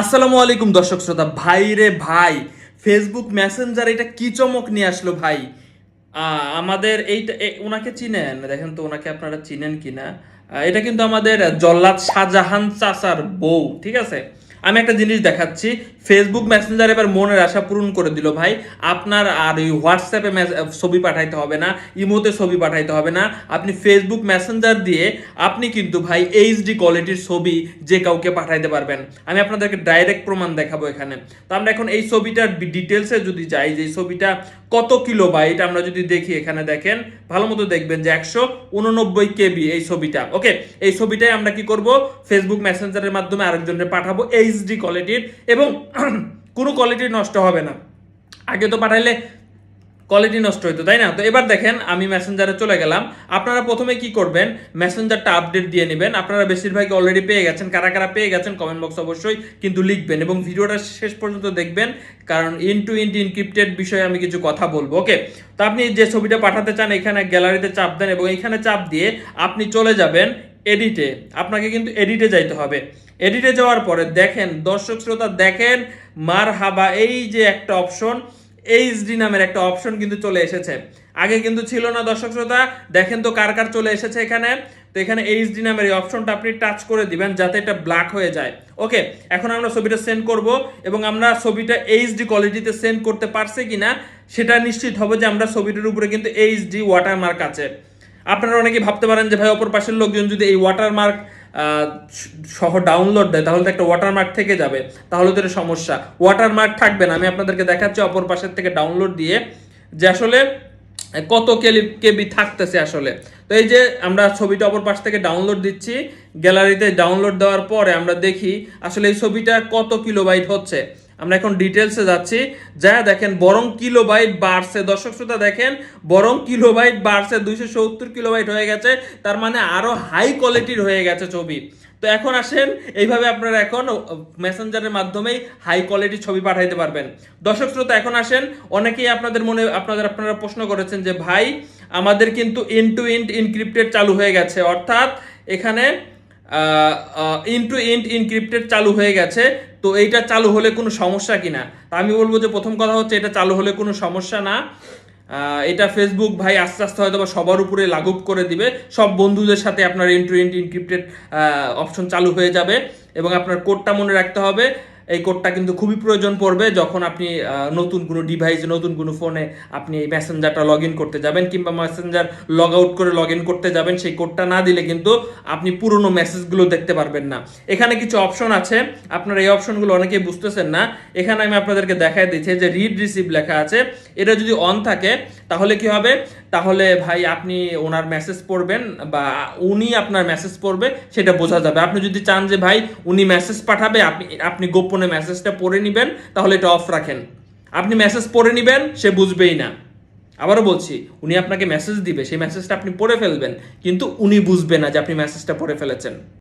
আসসালামু আলাইকুম দর্শক শ্রোতা। ভাই রে ভাই ফেসবুক মেসেঞ্জার এটা কি চমক নিয়ে আসলো ভাই? আমাদের এইটা ওনাকে চিনেন? দেখেন তো ওনাকে আপনারা চিনেন কিনা। এটা কিন্তু আমাদের জল্লাদ শাহজাহান চাচার বউ, ঠিক আছে? আমি একটা জিনিস দেখাচ্ছি। ফেসবুক মেসেঞ্জার এবার মনের আশা পূরণ করে দিল ভাই। আপনার আর ওই হোয়াটসঅ্যাপে ছবি পাঠাইতে হবে না, ইমোতে ছবি পাঠাইতে হবে না। আপনি ফেসবুক মেসেঞ্জার দিয়ে আপনি কিন্তু ভাই এইচডি কোয়ালিটির ছবি যে কাউকে পাঠাইতে পারবেন। আমি আপনাদেরকে ডাইরেক্ট প্রমাণ দেখাবো এখানে। তো আমরা এখন এই ছবিটার ডিটেলসে যদি যাই, যে ছবিটা কত কিলো বা এটা আমরা যদি দেখি এখানে দেখেন, ভালো মতো দেখবেন যে একশো উননব্বই কেবি এই ছবিটা। ওকে, এই ছবিটাই আমরা কি করব? ফেসবুক মেসেঞ্জারের মাধ্যমে আরেকজনের পাঠাবো এইচডি কোয়ালিটির এবং কোনো কোয়ালিটি নষ্ট হবে না। আগে তো পাঠাইলে কোয়ালিটি নষ্ট হইতো, তাই না? তো এবার দেখেন, আমি মেসেঞ্জারে চলে গেলাম। আপনারা প্রথমে কি করবেন? মেসেঞ্জারটা আপডেট দিয়ে নেবেন। আপনারা বেশিরভাগ অলরেডি পেয়ে গেছেন। কারা কারা পেয়ে গেছেন কমেন্ট বক্স অবশ্যই কিন্তু লিখবেন এবং ভিডিওটা শেষ পর্যন্ত দেখবেন। কারণ ইন টু ইন্ট ইনক্রিপ্টেড বিষয়ে আমি কিছু কথা বলব ওকে তো আপনি যে ছবিটা পাঠাতে চান, এখানে গ্যালারিতে চাপ দেন এবং এখানে চাপ দিয়ে আপনি চলে যাবেন এডিটে আপনাকে কিন্তু এডিটে যাইতে হবে। এডিটে যাওয়ার পরে দেখেন, দর্শক শ্রোতা দেখেন মার হাবা এই যে একটা অপশন এইচডি নামের একটা অপশন কিন্তু চলে এসেছে। আগে কিন্তু ছিল না দর্শক শ্রোতা, দেখেন তো কার কার চলে এসেছে এখানে। তো এখানে এইচডি নামের এই অপশনটা আপনি টাচ করে দিবেন যাতে এটা ব্ল্যাক হয়ে যায়। ওকে এখন আমরা ছবিটা সেন্ড করব এবং আমরা ছবিটা এইচডি কোয়ালিটিতে সেন্ড করতে পারছি কিনা, সেটা নিশ্চিত হবে যে আমরা ছবিটার উপরে কিন্তু এইচডি ওয়াটারমার্ক আছে। আপনারা অনেকে ভাবতে পারেন যে, ভাই, অপর পাশের লোকজন যদি এই ওয়াটারমার্ক সহ ডাউনলোড দেয়, তাহলে তো একটা ওয়াটারমার্ক থেকে যাবে। তাহলে তো এটা সমস্যা। ওয়াটারমার্ক থাকবে না, আমি আপনাদেরকে দেখাচ্ছি অপর পাশের থেকে ডাউনলোড দিয়ে যে আসলে কত কেলি কেবি থাকতেছে আসলে। তো এই যে আমরা ছবিটা অপর পাশ থেকে ডাউনলোড দিচ্ছি গ্যালারিতে ডাউনলোড দেওয়ার পরে আমরা দেখি আসলে এই ছবিটা কত কিলোবাইট হচ্ছে। আমরা এখন ডিটেলসে যাচ্ছি। যা দেখেন, বরং কিলোবাইট বাড়ছে। দর্শক শ্রোতা দেখেন, বরং কিলোবাইট বাড়ছে। দুইশো সত্তর কিলোবাইট হয়ে গেছে। তার মানে আরও হাই কোয়ালিটির হয়ে গেছে ছবি। তো এখন আসেন, এইভাবে আপনারা এখন মেসেঞ্জারের মাধ্যমেই হাই কোয়ালিটি ছবি পাঠাইতে পারবেন। দর্শক শ্রোতা, এখন আসেন, অনেকেই আপনাদের মনে, আপনাদের, আপনারা প্রশ্ন করেছেন যে, ভাই, আমাদের কিন্তু ইন টু ইন্ট ইনক্রিপ্টেড চালু হয়ে গেছে। অর্থাৎ, এখানে ইনটু ইন্ট ইনক্রিপ্টেড চালু হয়ে গেছে, তো এইটা চালু হলে কোনো সমস্যা কি না তা আমি বলব যে প্রথম কথা হচ্ছে এটা চালু হলে কোনো সমস্যা না। এটা ফেসবুক ভাই আস্তে আস্তে হয়তো বা সবার উপরে লাঘব করে দিবে। সব বন্ধুদের সাথে আপনার ইন্টু ইন্ট ইনক্রিপ্টেড অপশন চালু হয়ে যাবে এবং আপনার কোডটা মনে রাখতে হবে। এই কোডটা কিন্তু খুবই প্রয়োজন পড়বে যখন আপনি নতুন কোনো ডিভাইস নতুন কোনো ফোনে আপনি এই মেসেঞ্জারটা লগ ইন করতে যাবেন কিংবা মেসেঞ্জার লগ আউট করে লগ ইন করতে যাবেন, সেই কোডটা না দিলে কিন্তু আপনি পুরনো মেসেজগুলো দেখতে পারবেন না। এখানে কিছু অপশন আছে, আপনারা এই অপশনগুলো অনেকেই বুঝতেছেন না। এখানে আমি আপনাদেরকে দেখাই দিচ্ছি যে রিড রিসিভ লেখা আছে। এটা যদি অন থাকে, তাহলে কি হবে? তাহলে ভাই আপনি ওনার মেসেজ পড়বেন বা উনি আপনার মেসেজ পড়বে, সেটা বোঝা যাবে। আপনি যদি চান যে ভাই উনি মেসেজ পাঠাবে, আপনি আপনি গোপনে মেসেজটা পড়ে নেবেন, তাহলে এটা অফ রাখেন। আপনি মেসেজ পড়ে নেবেন, সে বুঝবেই না। আবারও বলছি, উনি আপনাকে মেসেজ দিবে, সেই মেসেজটা আপনি পড়ে ফেলবেন, কিন্তু উনি বুঝবে না যে আপনি মেসেজটা পড়ে ফেলেছেন।